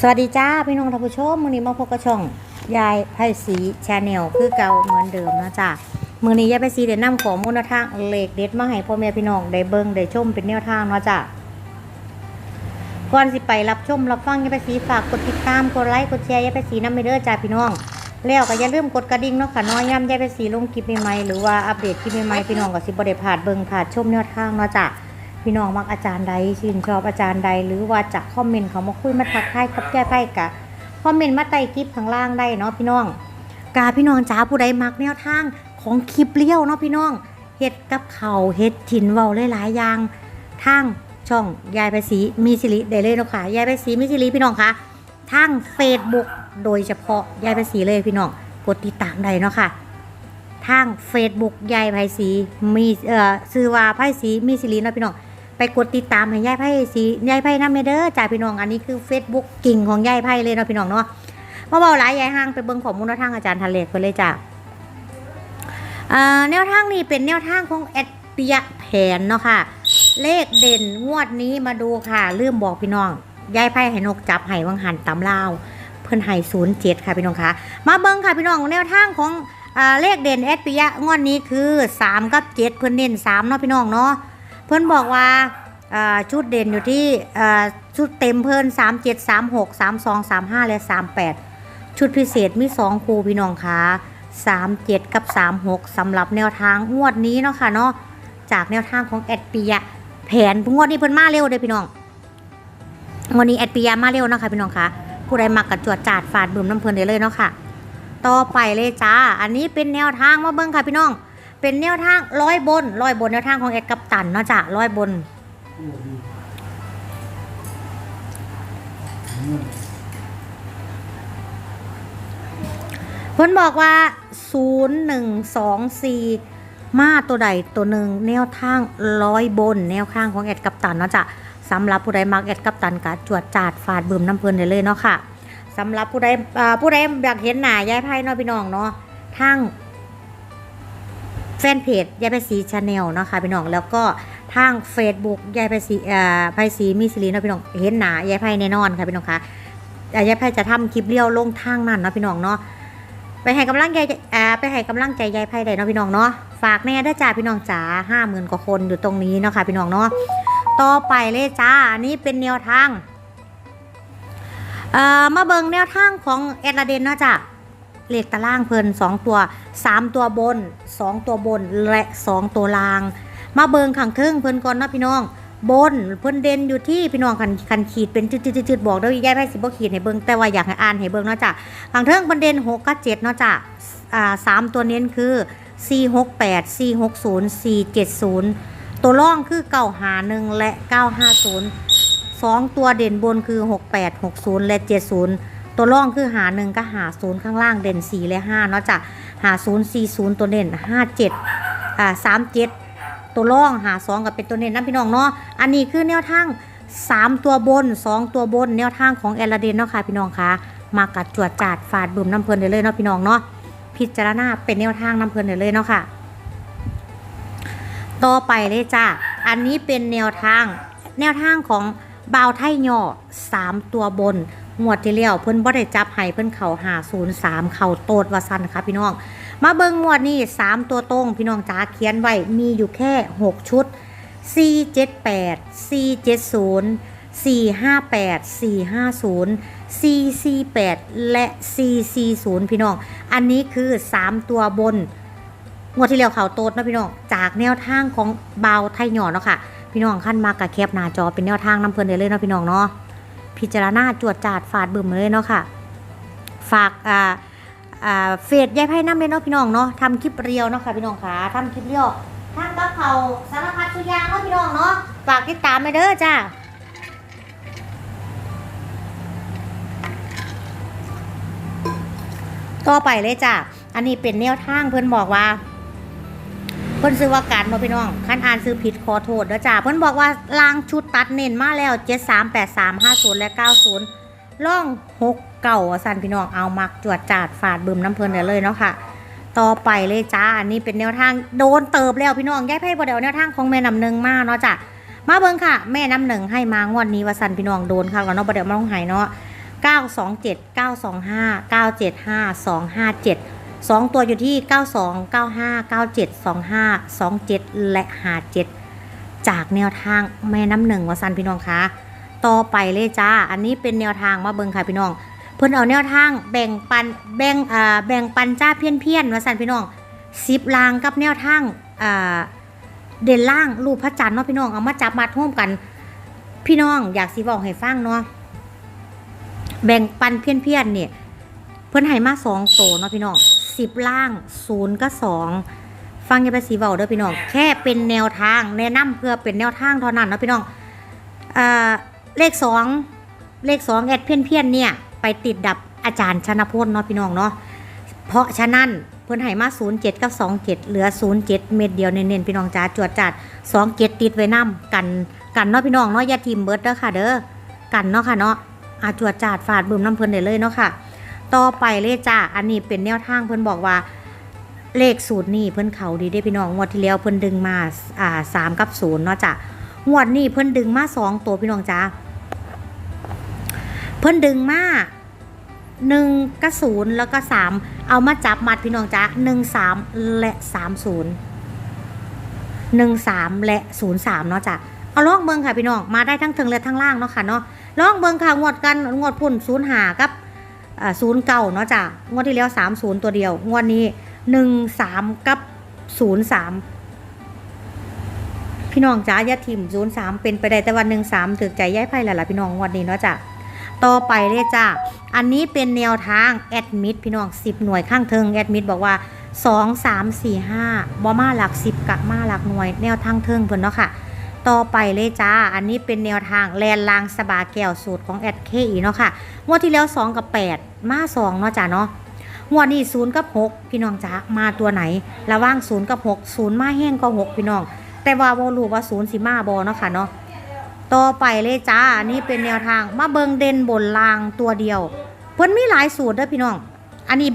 สวัสดีจ้าพี่น้องท่านผู้ชมมือนี้มาพบกับช่องยายไพ่สีชาแนลคือเก่าเหมือนเดิมนะจ้ามือนี้ยายไพ่สีเด็ดนำของมูลทางเหล็กเด็ดมาให้พ่อแม่พี่น้องได้เบิ่งได้ชมเป็นแนวทางเนาะจ้าก่อนสิไปรับชมรับฟังยายไพ่สีฝากกดติดตามกดไลค์กดแชร์ยายไพ่สีน้ำไม่เด้อจ้าพี่น้อง แล้วก็อย่าลืมกดกระดิ่งเนาะค่ะน้อยย่ำยายไพ่สีลงคลิปใหม่ๆหรือว่าอัปเดตคลิปใหม่ๆพี่น้องก็สิบ่ได้พลาดเบิ่งพลาดชมแนวทางเนาะจ้า พี่น้องมักอาจารย์ใดชื่นชอบอาจารย์ใด หรือว่าจะคอมเมนต์เขามาคุยมาทักทายกับแก้ไพ่กะคอมเมนต์มาใต้คลิปข้างล่างได้เนาะพี่น้องกาพี่น้องจ้าผู้ใดมักแนวทางของคลิปเลี้ยวเนาะพี่น้องเฮ็ดกับเขาเฮ็ดถิ่นเว้าหลายๆอย่างทางช่องยายภาษีมีสิริได้เลยเนาะค่ะยายภาษีมีสิริพี่น้องคะทาง Facebook โดยเฉพาะยายภาษีเลยพี่น้องกดติดตามได้เนาะค่ะทาง Facebook ยายไพศรีมีเอ่อชื่อว่าไพศรีมีสิริเนาะพี่น้อง ไปกดติดตามให้ยายไพ่สียายไพ่น้ำเมเดอร์จ่าพี่น้องอันนี้คือ Facebook กิ่งของยายไพ่เลยเนาะพี่น้องเนาะมาเบาหลายยายห้างไปเบิ่งข้อมูลแนวทางอาจารย์ทะเลกไปเลยจ้ะอ่าแนวทางนี้เป็นแนวทางของแอดปิยะแผนเนาะค่ะ เลขเด่นงวดนี้มาดูค่ะลืมบอกพี่น้องยายไพ่ให้นกจับไห้วังหันตำลาวเพิ่นไห้ศูนย์เจ็ดค่ะพี่น้องคะมาเบิ่งค่ะพี่น้องแนวทางของอเลขเด่นแอดปิยะงวดนี้คือ3กับ7เพิ่นเน้น3เนาะพี่น้องเนาะ เพื่อนบอกว่าชุดเด่นอยู่ที่ชุดเต็มเพิ่น3 7 3 6 3 2 3 5 และ 38 ชุดพิเศษมี 2 คู่พี่น้องคะ3 7 กับ 3 6สำหรับแนวทางงวดนี้เนาะค่ะเนาะจากแนวทางของแอดปิยะแผนงวดนี้เพิ่นมาเร็วเด้อพี่น้องงวันนี้แอดปิยะมาเร็วนะคะพี่น้องคะผู้ใดมักกับจวดจาดฝาดบิ่มน้ำเพลินได้เลยเนาะค่ะ ต่อไปเลยจ้า อันนี้เป็นแนวทางมาเบิ่งค่ะพี่น้อง เป็นแนวทางร้อยบนร้อยบนแนวทางของแอดกัปตันเนาะจ้ะร้อยบนเพิ่นบอกว่า 0 1 2 4 มาตัวใดตัวหนึ่งแนวทางร้อยบน แนวข้างของแอดกัปตันเนาะจ้ะสำหรับผู้ใดมักแอดกัปตันกะจวดจาดฟาดเบืมน้ำเพลินได้เลยเนาะค่ะสำหรับผู้ใดผู้ใดอยากเห็นหน้ายายไพ่เนาะพี่น้องเนาะทาง นเพจยายไพศรีชาแนลเนาะค่ะพี่น้องแล้วก็ทาง Facebook ยายไพศรีอ่อไพศรีมีสิริเนาะพี่น้องเห็นหนายายไพแน่นอนค่ะพี่น้องคะอ่ายายไพจะทำคลิปเลี้ยวลงทางนั้นเนาะพี่น้องเนาะไปให้กำลังใจอ่าไปให้กำลังใจยายไพได้เนาะพี่น้องเนาะฝากแน่ได้จ้าพี่น้องจ๋าห้าหมื่นกว่าคนอยู่ตรงนี้เนาะค่ะพี่น้องเนาะต่อไปเลยจ้าอันนี้เป็นแนวทางเอ่อมาเบิ่งแนวทางของแอดลาเดนเนาะจ้ะ เลขตารางเพิ่น2 ตัว 3 ตัวบน 2 ตัวบนและ 2 ตัวล่าง มาเบิงขังเทิงเพิ่นก่อนนะพี่น้อง บนเพิ่นเด่นอยู่ที่พี่น้องคันคันขีดเป็นจืดๆๆบอกได้ยายไพ่สิบ่ขีดให้เบิงแต่ว่าอยากให้อ่านให้เบิงเนาะจ้ะขังเทิงเพิ่นเด่น6กับ7เนาะจ้ะอ่าสามตัวเน้นคือ468 460 470ตัวร่องคือ951และ950 2ตัวเด่นบนคือ68 60และ70 ตัวร่องคือหาหนึ่งก็หาศูนย์ข้างล่างเด่นสี่และห้าเนาะจ้ะหาศูนย์สี่ศูนย์ตัวเด่นห้าเจ็ดอ่าสามเจ็ดตัวร่องหาสองกับเป็นตัวเด่นนั่นพี่น้องเนาะอันนี้คือแนวทางสามตัวบนสองตัวบนแนวทางของแอลเดนเนาะค่ะพี่น้องคะมากัดจวดจาดฝาดบิ่มน้ำเพลินได้เลยเนาะพี่น้องเนาะพิจารณาเป็นแนวทางน้ำเพลินได้เลยเนาะค่ะต่อไปเลยจ้าอันนี้เป็นแนวทาง แนวทางของบาวไทยย่อสามตัวบน งวดที่แล้วเพิ่นบ่ได้จับให้เพิ่นเข่าหาศูนย์สามเข่าโตดว่าซั่นค่ะพี่น้อง มาเบิ่งงวดนี้สามตัวตรงพี่น้องจ๋าเขียนไว้มีอยู่แค่6ชุด478 470 458 450 448แปดสี่ห้าศูนย์ซีซีแปดและ440พี่น้อง อันนี้คือ3ตัวบนงวดที่แล้วเข่าโตดนะพี่น้องจากแนวทางของเบาไทยหย่อเนาะค่ะพี่น้องขั้นมากกับแคปหน้าจอเป็นแนวทางน้ำเพลินได้เลยเนาะพี่น้องเนาะ พิจารณาจวดจาดฝาดบึมเลยเนาะค่ะ ฝากอ่าอ่าเฟซยายไพ่น้ำเลยเนาะพี่น้องเนาะทำคลิปเรียวเนาะค่ะพี่น้องค่ะทำคลิปเรียวทำกับเขาสารพัดทุยางเนาะพี่น้องเนาะฝากติดตามไปเด้อจ้าต่อไปเลยจ้าอันนี้เป็นแนวทางเพื่อนบอกว่า เพิ่นซื้อว่าการมาพี่น้องคันอ่านซื้อผิดขอโทษเด้อจ้าเพิ่นบอกว่าลางชุดตัดเน้นมาแล้ว 73 83 50 และ 90ล่อง 6 เก่าสันพี่น้องเอามักจวดจาดฝาดบึมน้ำเพลินได้เลยเนาะค่ะ ต่อไปเลยจ้าอันนี้เป็นแนวทางโดนเติบแล้วพี่น้องแยกให้บ่เดี๋ยวแนวทางของแม่น้ำหนึ่งมาเนาะจ้ะมาเบิ่งค่ะ แม่น้ำหนึ่งให้มางวดนี้ว่าสันพี่น้องโดนค่ะแล้วเนาะบ่เดี๋ยวมาต้องหายเนาะ927 925 975 257 2 ตัวอยู่ที่ 92 95 97 25 27 และ 57 จากแนวทางแม่น้ำหนึ่งวสันพี่น้องคะต่อไปเลยจ้า อันนี้เป็นแนวทางมาเบิงค่ะพี่น้อง เพิ่นเอาแนวทางแบ่งปันแบ่งอ่าแบ่งปันจ้าเพี้ยนเพี้ยนๆวสันพี่น้องสิบลางกับแนวทางอ่าเด่นล่างรูปพระจันทร์เนาะพี่น้องเอามาจับมาท่วมกัน พี่น้องอยากสิบอกให้ฟังเนาะแบ่งปันเพี้ยนเพี้ยนเนี่ยเพิ่นให้มาสองโตเนาะพี่น้อง สิบล่างศูนย์ก็สองฟังอย่าไปสีเบาเด้อพี่น้อง แค่เป็นแนวทางแนะนำเพื่อเป็นแนวทางเท่านั้นเนาะพี่น้องอ่าเลขสองเลขสองแอดเพี้ยนเพี้ยนๆเนี่ย ไปติดดับอาจารย์ชนะพลเนาะพี่น้องเนาะเพราะฉะนั้นเพิ่นให้มา 07 กับ 27 เหลือ 07 เม็ดเดียวเน้นๆพี่น้องจ้าจวดจัด27 ติดไว้นํกันกันเนาะพี่น้องเนาะอย่าทิมเบิดเด้อค่ะ เด้อกันเนาะค่ะเนาะอาจวดจัดฝาดบึมน้ำเพิ่นได้เลยเนาะค่ะ ต่อไปเลยจ้าอันนี้เป็นแนวทางเพิ่อนบอกว่าเลขสูตรนี่เพิ่อนเขาดีได้พี่น้องงวดที่แล้วเพิ่อนดึงมาอ่าสามกับศูนย์เนาะจ้ะงวดนี้เพิ่อนดึงมาสองตัวพี่น้องจ้าเพิ่อนดึงมาหนึ่งกับศูนย์แล้วก็สามเอามาจับมัดพี่น้องจ้าหนึ่งสามและสามศูนย์หนึ่งสามและศูนย์สามเนาะจ้ะเอาล่องเบิงค่ะพี่น้องมาได้ทั้งเทิงและทั้งล่างเนาะค่ะเนาะล่องเบิงค่ะงวดกันงวดพุ่นศูนย์หากับ ศูนย์เก่าเนาะจ้ะงวดที่แล้วสามศูนย์ตัวเดียว งวดนี้หนึ่งสามกับศูนย์สามพี่น้องจ้ายาทิมศูนย์สามเป็นไปได้แต่วันหนึ่งสามถึกใจย้ายไพ่หละล่ะพี่น้องงวดนี้เนาะจ้ะต่อไปเลยจ้าอันนี้เป็นแนวทางแอดมิดพี่น้องสิบหน่วยข้างเทิงแอดมิดบอกว่าสองสามสี่ห้าบอมาหลักสิบกับมาหลักหน่วย แนวทางเทิงเพิ่นเนาะค่ะ ต่อไปเลยจ้า อันนี้เป็นแนวทางแลนลางสบาแก้วสูตรของแอดเคอีเนาะค่ะงวดที่แล้ว 2 กับ 8 มา 2 เนาะจ้ะเนาะงวดนี้0กับ 6 พี่น้องจ้ามาตัวไหน ระว่าง 0 กับ 6 0 มาแห้งก็ 6 พี่น้อง แต่ว่าบ่รู้ว่า 0 สิมาบ่เนาะค่ะเนาะต่อไปเลยจ้า อันนี้เป็นแนวทางมาเบิงเด่นบนลางตัวเดียว เพิ่นมีหลายสูตรเด้อพี่น้อง อันนี้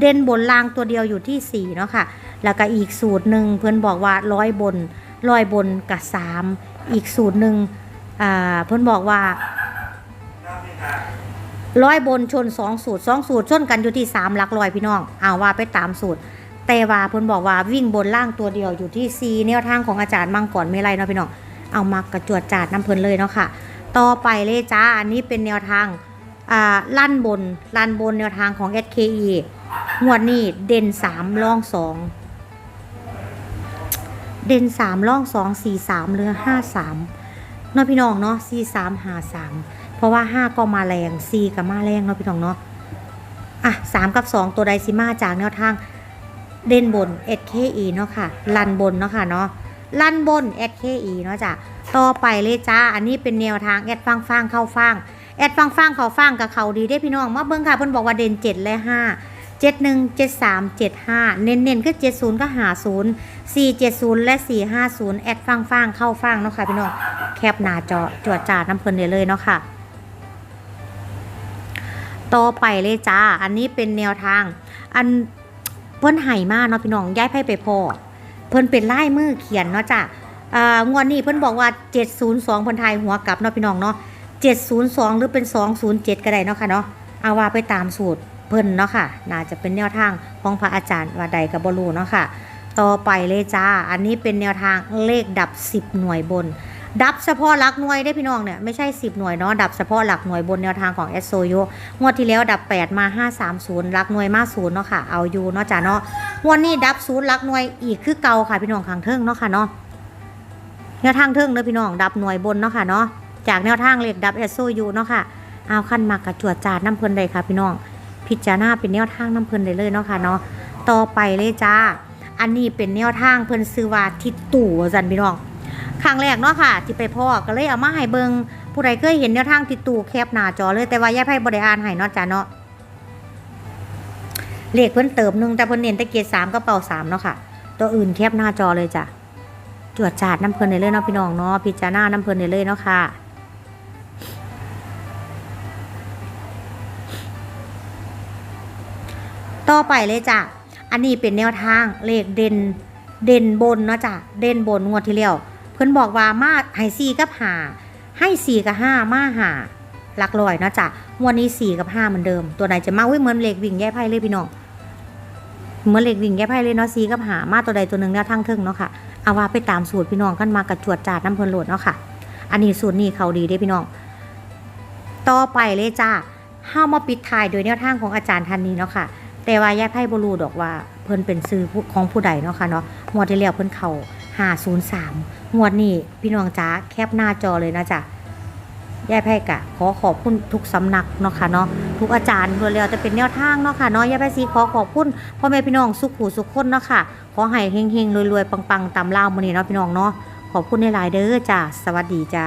เด่นบนลางตัวเดียวอยู่ที่4เนาะค่ะ แล้วก็อีกสูตรหนึ่งเพิ่นบอกว่าร้อยบน ร้อยบนกับสามอีกสูตรหนึ่งอ่าเพิ่นบอกว่าร้อยบนชนสองสูตรสองสูตรชนกันอยู่ที่สามหลักร้อยพี่น้องเอาว่าไปตามสูตร แต่ว่าเพิ่นบอกว่าวิ่งบนล่างตัวเดียวอยู่ที่ซีแนวทางของอาจารย์มังกรไม่ไรเนาะพี่น้องเอามากระจวดจาดน้ำเพิ่นเลยเนาะค่ะ ต่อไปเลยจ้า อันนี้เป็นแนวทางอ่าลั่นบน ลั่นบนแนวทางของ SKE งวดนี้เด่นสามล่องสอง เด่นสามล่องสองสี่สามเหลือห้าสามเนาะพี่น้องเนาะสี่สามหาสามเพราะว่า5ก็มาแรง4ก็มาแรงเนาะพี่น้องเนาะอะ3กับ2ตัวใดสิมาจากแนวทางเด่นบน SKE เนาะค่ะ ลันบนเนาะค่ะเนาะลันบน SKE เนาะจ้ะต่อไปเลยจ้า อันนี้เป็นแนวทางแอดฟังฟังเข้าฟังแอดฟังฟังเข้าฟังกับเขาดีได้พี่น้องมาเบิ่งค่ะเพิ่นบอกว่าเด่น7และ 5 71 73 75เน้นๆคือ70ก็50 470และ450แอดฟังฟังเข้าฟังเนาะค่ะพี่น้องแคปหน้าจอจวดจาดน้ำเพลินเลยเนาะค่ะต่อไปเลยจ้า อันนี้เป็นแนวทาง อันเพิ่นไห่มากเนาะพี่น้องย้ายไพ่ไปพอเพิ่นเป็นลายมือเขียนเนาะจ้ะอ่างวดนี้เพิ่นบอกว่า 702เพิ่นทายหัวกลับเนาะพี่น้องเนาะ702 หรือเป็น 207 ก็ได้เนาะค่ะเนาะเอาว่าไปตามสูตร เพิ่นเนาะค่ะ น่าจะเป็นแนวทางของพระอาจารย์ว่าใดกับบรูเนาะค่ะ ต่อไปเลยจ้า อันนี้เป็นแนวทางเลขดับ 10 หน่วยบน ดับเฉพาะหลักหน่วยได้พี่น้องเนี่ยไม่ใช่ 10 หน่วยเนาะ ดับเฉพาะหลักหน่วยบนแนวทางของ s อ o งวดที่แล้วดับ 8 มา 530หลักหน่วยมา0เนาะค่ะ เอาอยู่เนาะจ้าเนาะงวันนี้ดับ0หลักหน่วยอีกคือเก่าค่ะพี่น้องข้างเทิงเนาะค่ะเนาะ แนวทางเทิงเด้อพี่น้อง ดับหน่วยบนเนาะค่ะเนาะ จากแนวทางเลขดับ s อ o เนาะค่ะ เอาขั้นมากระจวดจาดน้ำเพลินเลยค่ะพี่น้อง พิจารณาเป็นแนวทางน้ำเพลินได้เลยเนาะค่ะเนาะต่อไปเลยจ้า อันนี้เป็นแนวทางเพิ่นซื้อว่าทิศตู่ว่าซั่นพี่น้องครั้งแรกเนาะค่ะที่ไปพ่อก็เลยเอามาให้เบิงผู้ใดเคยเห็นแนวทางติดตู้แคบหน้าจอเลยแต่ว่ายายไพ่บริอานให้เนาะจ้ะเนาะเลขเพิ่นเติมหนึงแต่เพิ่นเน้นตะเกียรสามก็เป่าสามเนาะค่ะ ตัวอื่นแคบหน้าจอเลยจ้ะจวดจาดน้ำเพลินในเลยเนาะพี่น้องเนาะพิจารณาน้ำเพลินในเลยเนาะค่ะ ต่อไปเลยจ้ะ อันนี้เป็นแนวทางเลขเด่นเด่นบนเนาะจ้ะ เด่นบนงวดที่แล้วเพิ่นบอกว่ามาให้สี่กับหาให้สี่กับห้ามาหาหลักร้อยเนาะจ้ะงวันนี้สี่กับห้าเหมือนเดิม ตัวไหนจะมาอุ้ยเหมือนเลขวิ่งแย่ไพ่เลยพี่น้องเหมือนเลขวิ่งแย่ไพ่เลยเนาะสี่กับหามาตัวใดตัวหนึ่งแนวทางเทิงเนาะค่ะเอาว่าไปตามสูตรพี่น้องกันมากระจวดจาดน้ำเพลินโหลดเนาะค่ะ อันนี้สูตรนี้เขาดีเด้พี่น้อง ต่อไปเลยจ้าห้ามาปิดท้ายโดยแนวทางของอาจารย์ท่านนี้เนาะค่ะ แต่ว่าย่าไพ่บรูดอกว่าเพิ่นเป็นซื้อของผู้ใดเนาะค่ะเนาะงวดที่แล้วเพิ่นเขา503งวดนี้พี่น้องจ้าแคปหน้าจอเลยนะจ๊ะย่าไพ่กะ ขอขอบคุณทุกสำนักเนาะค่ะเนาะทุกอาจารย์เพื่อแล้วจะเป็นแนวทางเนาะค่ะเนาะย่าไพ่สีขอขอบคุณพ่อแม่พี่น้องสุขหูสุขคนเนาะค่ะขอให้เฮงๆรวยๆปังๆตามล่าวมื้อนี้เนาะพี่น้องเนาะขอบคุณในหลายเด้อจ้าสวัสดีจ้า